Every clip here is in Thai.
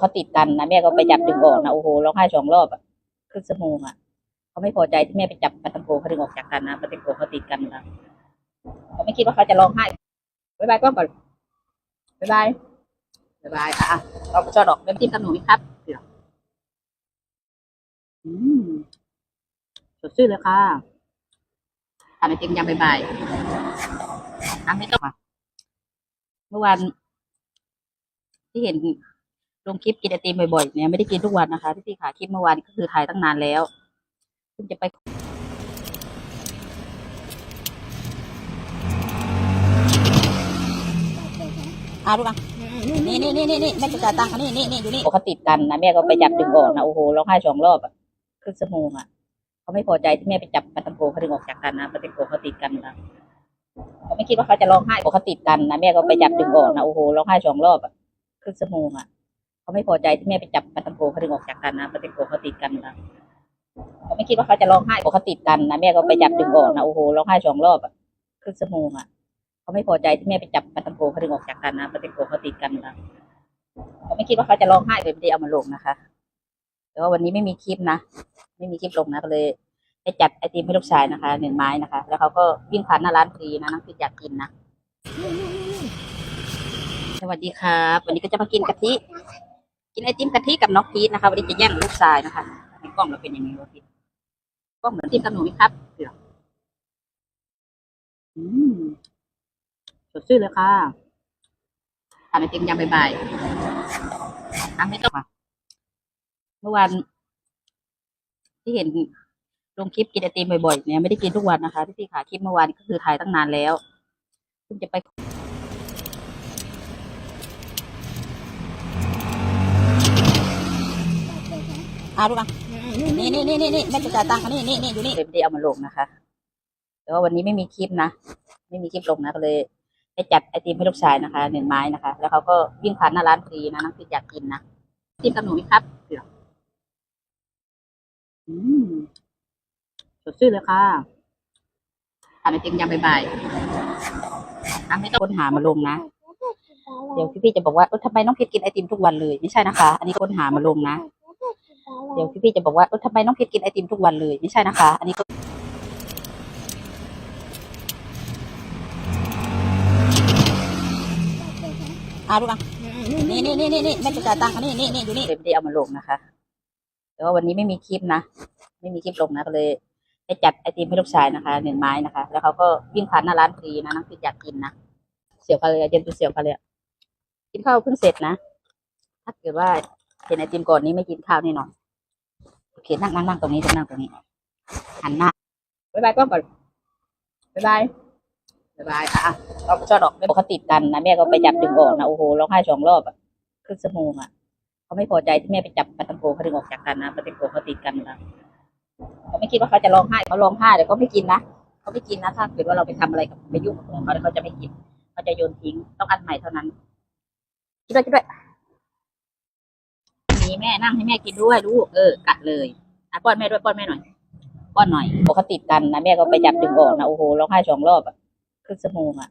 เขาติดกันนะแม่ก็ไปจับดึงออกนะโอ้โหร้องไห้สองรอบอะครึ่งชั่วโมงอะเขาไม่พอใจที่แม่ไปจับปาตังโกเขาดึงออกจากกันนะปาตังโกเขาติดกันนะเขาไม่คิดว่าเขาจะร้องไห้บายบายก็ก่อนบายบายบ๊ายบายอะเราชอดอกเล่มจิ้มกับหนูไหมครับเดี๋ยวอืมสดชื่นเลยค่ะทานไอติมยำบ่ายๆทำไม่ต้องเมื่อวานที่เห็น ลงคลิปกินไอติมบ่อยๆเนี่ยไม่ได้กินทุกวันนะคะพี่พี่ขาคลิปเมื่อวานก็คือถ่ายตั้งนานแล้วเพิ่งจะไปอาดูอะนี่นี่นี่นี่นี่แม่จะจ่ายตังค์เขานี่นี่นี่อยู่นี่เขาติดกันนะแม่ก็ไปจับดึงออกนะโอ้โหร้องไห้สองรอบอะครึ่งชั่วโมงอะเขาไม่พอใจที่แม่ไปจับปาตังโกเขาดึงออกจากกันนะปาตังโกเขาติดกันนะเขาไม่คิดว่าเขาจะร้องไห้เขาติดกันนะแม่ก็ไปจับดึงออกนะโอ้โหร้องไห้สองรอบอะครึ่งชั่วโมงอะ เขาไม่พอใจที่แม่ไปจับปาตังโกเขาดึงออกจากกันนะปาตังโกเขาติดกันนะเขาไม่คิดว่าเขาจะร้องไห้เขาติดกันนะแม่ก็ไปจับดึงออกนะโอ้โหร้องไห้สองรอบอะครึ่งชั่วโมงอะเขาไม่พอใจที่แม่ไปจับปาตังโกเขาดึงออกจากกันนะปาตังโกเขาติดกันนะเขาไม่คิดว่าเขาจะร้องไห้เลยไม่ได้เอามาลงนะคะแต่ว่าวันนี้ไม่มีคลิปนะไม่มีคลิปลงนะก็เลยไปจัดไอติมให้ลูกชายนะคะหนึ่งไม้นะคะ แล้วเขาก็วิ่งผ่านหน้าร้านพอดีนะน้องพิดอยากกินนะสวัสดีครับ วันนี้ก็จะมากินกะทิ กินไอติมกะทิกับน้องพีทนะคะวันนี้จะแย่งลูกชายนะคะในกล้องเราเป็นอย่างนี้วะพีทกล้องเหมือนทีมกับหนูไหมครับเดี๋ยวอืมสดชื่นเลยค่ะทานไอติมยำบ่ายๆทำไม่ต้องมาเมื่อวานที่เห็นลงคลิปกินไอติมบ่อยๆเนี่ยไม่ได้กินทุกวันนะคะพี่พี่ขาคลิปเมื่อวานก็คือถ่ายตั้งนานแล้วเพิ่งจะไป อาดูอะนี่นี่นี่นี่นี่แม่จะจ่ายตังค์เขานี่นี่นี่อยู่นี่เลยไม่ได้เอามาลงนะคะ แต่ว่าวันนี้ไม่มีคลิปนะ ไม่มีคลิปลงนะก็เลยไปจัดไอติมให้ลูกชายนะคะหนึ่งไม้นะคะ แล้วเขาก็วิ่งผ่านหน้าร้านพอดีนะน้องพิดอยากกินนะไอติมกับหนูไหมครับเดี๋ยวอืมสดชื่นเลยค่ะทานไอติมยำบ่ายๆทำไม่ต้องค้นหามาลงนะ เดี๋ยวพี่ๆจะบอกว่าเออทำไมน้องพิดกินไอติมทุกวันเลย ไม่ใช่นะคะ อันนี้ค้นหามาลงนะ เดี๋ยวพี่ๆจะบอกว่าเออทำไมน้องเพชรกินไอติมทุกวันเลยไม่ใช่นะคะ อันนี้ก็อาดูอะนี่นี่นี่นี่นี่แม่จะจ่ายตังค์นี่นี่นี่อยู่นี่เลยไม่ได้เอามาลงนะคะ แต่ว่าวันนี้ไม่มีคลิปนะ ไม่มีคลิปลงนะก็เลยไปจัดไอติมให้ลูกชายนะคะหนึ่งไม้นะคะ แล้วเขาก็วิ่งผ่านหน้าร้านพอดีนะน้องพิดอยากกินนะ เสียวกันเลยเย็นเป็นเสียวกันเลยกินข้าวเพิ่งเสร็จนะ ถ้าเกิดว่า เห็นไอติมก่อนนี้ไม่กินข้าวแน่นอนโอเคนั่งนั่งนั่งตรงนี้จะนั่งตรงนี้หันหน้าบายบายกล้องก่อนบายบายบายบายอะเราชอดอกไม่เขาติดกันนะแม่ก็ไปจับดึงออกนะโอ้โหร้องไห้สองรอบอะครึ่งชั่วโมงอะเขาไม่พอใจที่แม่ไปจับปาตังโกเขาดึงออกจากกันนะปาตังโกเขาติดกันนะเขาไม่คิดว่าเขาจะร้องไห้เขาร้องไห้แต่เขาไม่กินนะเขาไม่กินนะถ้าเกิดว่าเราไปทำอะไรกับไปยุ่งกับของเขาแล้วเขาจะไม่กินเขาจะโยนทิ้งต้องอันใหม่เท่านั้นคิดด้วยคิดด้วย นี้แม่นั่งให้แม่กินด้วยลูกเออกัดเลยอะป้อนแม่ด้วยป้อนแม่หน่อยป้อนหน่อยเขาติดกันนะแม่ก็ไปจับดึงออกนะโอ้โหร้องไห้สองรอบอะครึ่งชั่วโมงอะ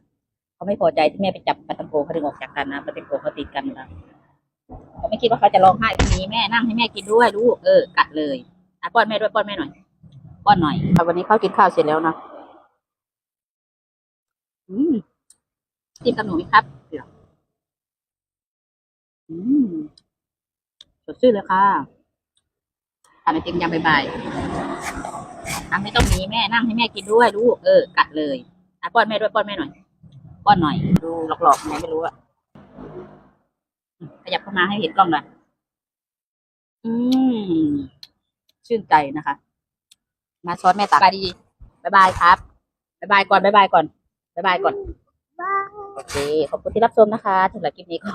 เขาไม่พอใจที่แม่ไปจับปาตังโกเขาดึงออกจากกันนะปาตังโกเขาติดกันนะเขาไม่คิดว่าเขาจะร้องไห้ทีนี้แม่นั่งให้แม่กินด้วยลูกเออกัดเลยอะป้อนแม่ด้วยป้อนแม่หน่อยป้อนหน่อยวันนี้เขากินข้าวเสร็จแล้วนะอืมกินกับหนูไหมครับเดี๋ยวอืม สดชื่นเลยค่ะทานไอติมยำบ่ายๆทำไม่ต้องมีแม่นั่งให้แม่กินด้วยลูกเออกัดเลยอะป้อนแม่ด้วยป้อนแม่หน่อย ป้อนหน่อย ดูหลอกๆไงไม่รู้อะอืมขยับเข้ามาให้เห็นกล้องหน่อยอืมชื่นใจนะคะ มาช้อนแม่ตักไปดีๆบ๊ายบายครับบ๊ายบายก่อนบ๊ายบายก่อนบ๊ายบายก่อนโอเคขอบคุณที่รับชมนะคะสำหรับคลิปนี้ก็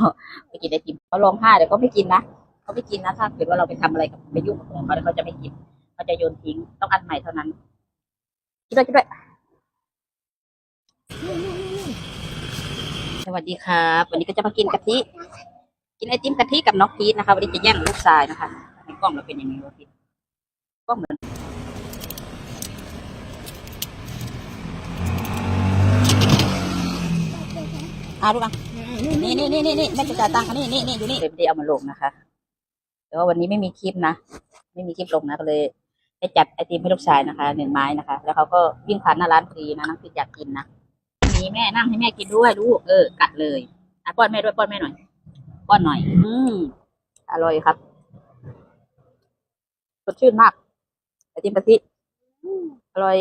ไปกินไอติมเขาร้องไห้แต่ก็ไม่กินนะ เขาไม่กินนะถ้าเกิดว่าเราไปทำอะไรกับไปยุ่งกับของเขาแล้วเขาจะไม่กินเขาจะโยนทิ้งต้องอันใหม่เท่านั้นคิดด้วยคิดด้วยสวัสดีครับวันนี้ก็จะมากินกะทิกินไอติมกะทิกับน้องพีทนะคะวันนี้จะแย่งลูกชายนะคะในกล้องเราเป็นอย่างนี้วะพีทกล้องเหมือนอาดูอะนี่นี่นี่นี่นี่แม่จะจ่ายตังค์เขานี่นี่นี่อยู่นี่เลยไม่ได้เอามาลงนะคะ แต่ว่าวันนี้ไม่มีคลิปนะ ไม่มีคลิปลงนะก็เลยให้จัดไอติมให้ลูกชายนะคะหนึ่งไม้นะคะ แล้วเขาก็วิ่งผ่านหน้าร้านพอดีนะน้องคิดอยากกินนะมีแม่นั่งให้แม่กินด้วยลูกเออกัดเลยอะป้อนแม่ด้วยป้อนแม่หน่อยป้อนหน่อย อืมอร่อยครับสดชื่นมากไอติมกะทิอร่อย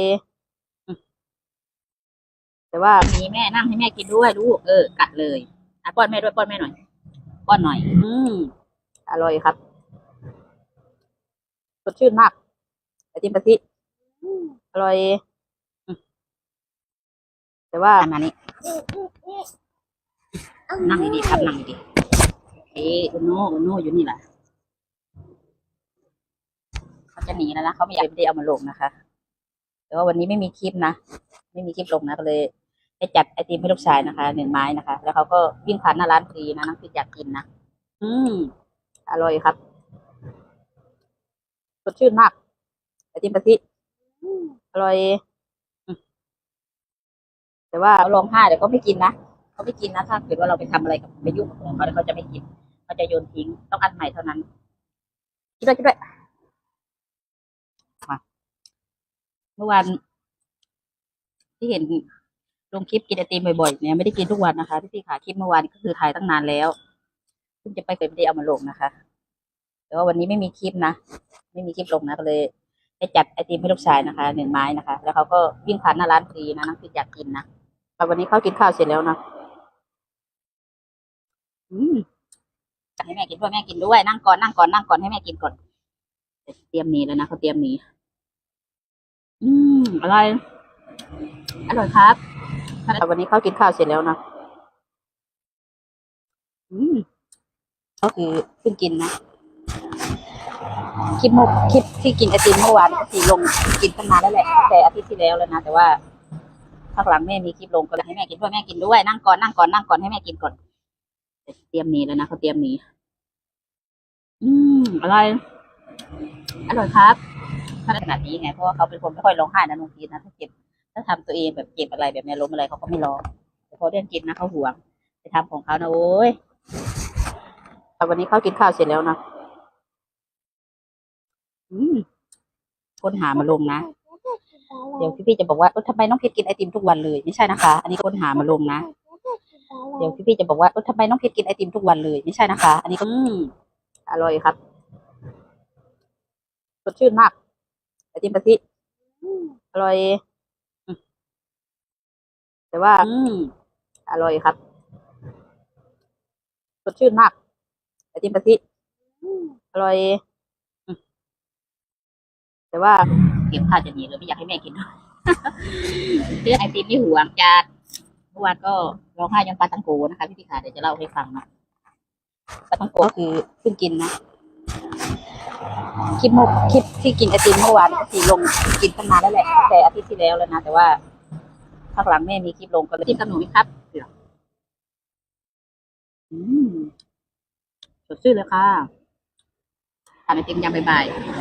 แต่ว่ามีแม่นั่งให้แม่กินด้วยลูกเออกัดเลยอะป้อนแม่ด้วยป้อนแม่หน่อยป้อนหน่อย อืมอร่อยครับ สดชื่นมากไอติมกะทิอร่อย แต่ว่ามานี้นั่งดีๆครับนั่งดีๆเอ๊ะอุโน่อุโน่อยู่นี่แหละเขาจะหนีแล้วนะเขาไม่อยากไม่ได้เอามาลงนะคะ แต่ว่าวันนี้ไม่มีคลิปนะไม่มีคลิปลงนะก็เลยให้จัดไอติมให้ลูกชายนะคะหนึ่งไม้นะคะ แล้วเขาก็วิ่งผ่านหน้าร้านพอดีนะน้องคิดอยากกินนะอืมอร่อยครับ ดชื่นมากไอติมกะทิอร่อย แต่ว่าลองห้าเดี๋ยวเขาไม่กินนะเขาไม่กินนะถ้าเกิดว่าเราไปทำอะไรกับไปยุ่งกับของเขาแล้วเขาจะไม่กินเขาจะโยนทิ้งต้องอันใหม่เท่านั้นคิดด้วยคิดด้วยมาเมื่อวานที่เห็นลงคลิปกินไอติมบ่อยๆเนี่ยไม่ได้กินทุกวันนะคะพี่พี่ขาคลิปเมื่อวานก็คือถ่ายตั้งนานแล้วเพิ่งจะไปเคยไม่ได้เอามาลงนะคะ แต่ว่าวันนี้ไม่มีคลิปนะ ไม่มีคลิปลงนะก็เลยให้จัดไอติมให้ลูกชายนะคะหนึ่งไม้นะคะ แล้วเขาก็วิ่งผ่านหน้าร้านพอดีนะน้องคิดอยากกินนะแต่วันนี้เขากินข้าวเสร็จแล้วนะอืมจัดให้แม่กินด้วยแม่กินด้วยนั่งก่อนนั่งก่อนนั่งก่อนให้แม่กินก่อนเตรียมหนีแล้วนะเขาเตรียมหนีอืมอร่อยอร่อยครับแต่วันนี้เขากินข้าวเสร็จแล้วนะอืมก็คือเพิ่งกินนะ คลิปเมื่อคลิปที่กินไอติมเมื่อวานก็คือลงกินตั้งนานแล้วแหละแต่อาทิตย์ที่แล้วแล้วนะแต่ว่าภาคหลังแม่มีคลิปลงก็เลยให้แม่กินด้วยแม่กินด้วยนั่งก่อนนั่งก่อนนั่งก่อนให้แม่กินก่อนเตรียมหนีแล้วนะเขาเตรียมหนีอืมอร่อยอร่อยครับขนาดนี้ไงเพราะว่าเขาเป็นคนไม่ค่อยร้องไห้นะลุงพีนะถ้าเจ็บถ้าทำตัวเองแบบเจ็บอะไรแบบนี้ล้มอะไรเขาก็ไม่ร้องแต่พอเรื่องกินนะเขาห่วงไปทำของเขานะโอ้ยแต่วันนี้เขากินข้าวเสร็จแล้วนะ อืมค้นหามาลงนะ เดี๋ยวพี่ๆจะบอกว่าเอ้าทำไมน้องเพชรกินไอติมทุกวันเลย ไม่ใช่นะคะ อันนี้ค้นหามาลงนะ เดี๋ยวพี่ๆจะบอกว่าเอ้าทำไมน้องเพชรกินไอติมทุกวันเลย ไม่ใช่นะคะ อันนี้ก็อืมอร่อยครับ สดชื่นมาก ไอติมกะทิอร่อย แต่ว่า อืมอร่อยครับ สดชื่นมาก ไอติมกะทิอร่อย แต่ว่าเก็บผ้าจะหนีเลยไม่อยากให้แม่กินเรื่องไอติมนี่ห่วงจากเมื่อวานก็ร้องไห้ยังปลาตังโกนะคะพี่พี่ขาเดี๋ยวจะเล่าให้ฟังนะปลาตังโกก็คือเพิ่งกินนะคลิปคลิปที่กินไอติมเมื่อวานก็คือลงกินตั้งนานแล้วแหละแต่อาทิตย์ที่แล้วแล้วนะแต่ว่าภาคหลังแม่มีคลิปลงก็เลยจิ้มกับหนูไหมครับเดี๋ยวอืมสดชื่นเลยค่ะทานไอติมยามบ่ายๆ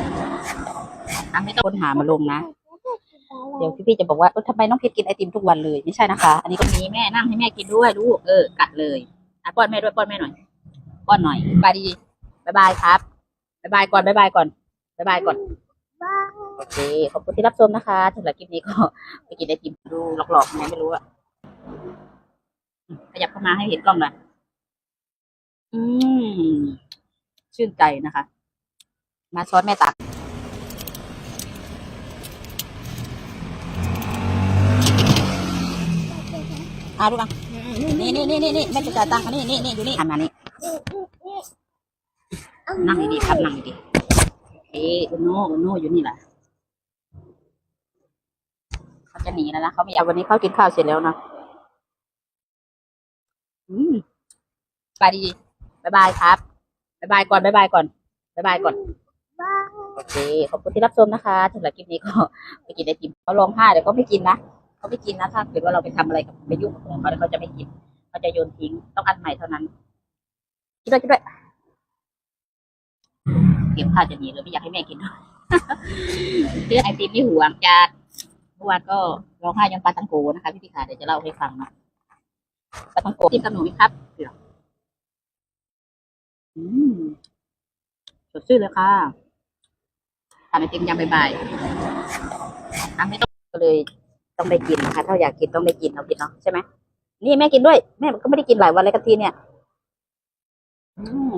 อันไม่ต้องค้นหามาลงนะ เดี๋ยวพี่ๆจะบอกว่าเอ้าทำไมน้องเพชรกินไอติมทุกวันเลยไม่ใช่นะคะ อันนี้ก็มีแม่นั่งให้แม่กินด้วยลูกเออกัดเลยอะป้อนแม่ด้วยป้อนแม่หน่อยป้อนหน่อยบายดีบายบายครับบายบายก่อนบายบายก่อนบายบายก่อนโอเคขอบคุณที่รับชมนะคะสำหรับคลิปนี้ก็ไปกินไอติมดูหลอกๆไงไม่รู้อะขยับเข้ามาให้เห็นกล้องหน่อยอืมชื่นใจนะคะ มาช้อนแม่ตัก อ่าดูอะนี่นี่นี่นี่นี่แม่จะจ่ายตังค์เขานี่นี่นี่อยู่นี่หันมานี่นั่งดีๆครับนั่งดีๆเอ๊ะอุโน่อุโน่อยู่นี่แหละเขาจะหนีแล้วนะเขาไม่อยากวันนี้เขากินข้าวเสร็จแล้วนะอืมบายดีบายบายครับบายบายก่อนบายบายก่อนบายบายก่อนโอเคขอบคุณที่รับชมนะคะสำหรับคลิปนี้ก็ไปกินไอติมเขาร้องไห้เดี๋ยวก็ไม่กินนะ เขาไม่กินนะถ้าเกิดว่าเราไปทำอะไรกับไปยุ่งกับของเขาแล้วเขาจะไม่กินเขาจะโยนทิ้งต้องอันใหม่เท่านั้นคิดด้วยคิดด้วยเก็บผ้าจะหนีเลยไม่อยากให้แม่กินเรื่องไอติมนี่ห่วงจากเมื่อวานก็ร้องไห้ยังปลาตังโกนะคะพี่พี่ขาเดี๋ยวจะเล่าให้ฟังนะปลาตังโกจิ้มกับหนูไหมครับเดี๋ยวอืมสดชื่นเลยค่ะทานไอติมยำบ่ายๆอันไม่ต้องก็เลย ต้องได้กินนะคะ ถ้าอยากกินต้องได้กินเอากินเนาะใช่ไหมนี่แม่กินด้วย แม่ก็ไม่ได้กินหลายวันเลยกันทีเนี่ยอืม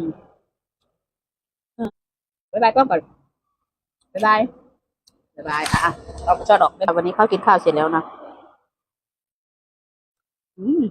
บ๊ายบายกล้องก่อนบ๊ายบายบ๊ายบายอะเอาช่อดอกวันนี้เข้ากินข้าวเสร็จแล้วนะอืม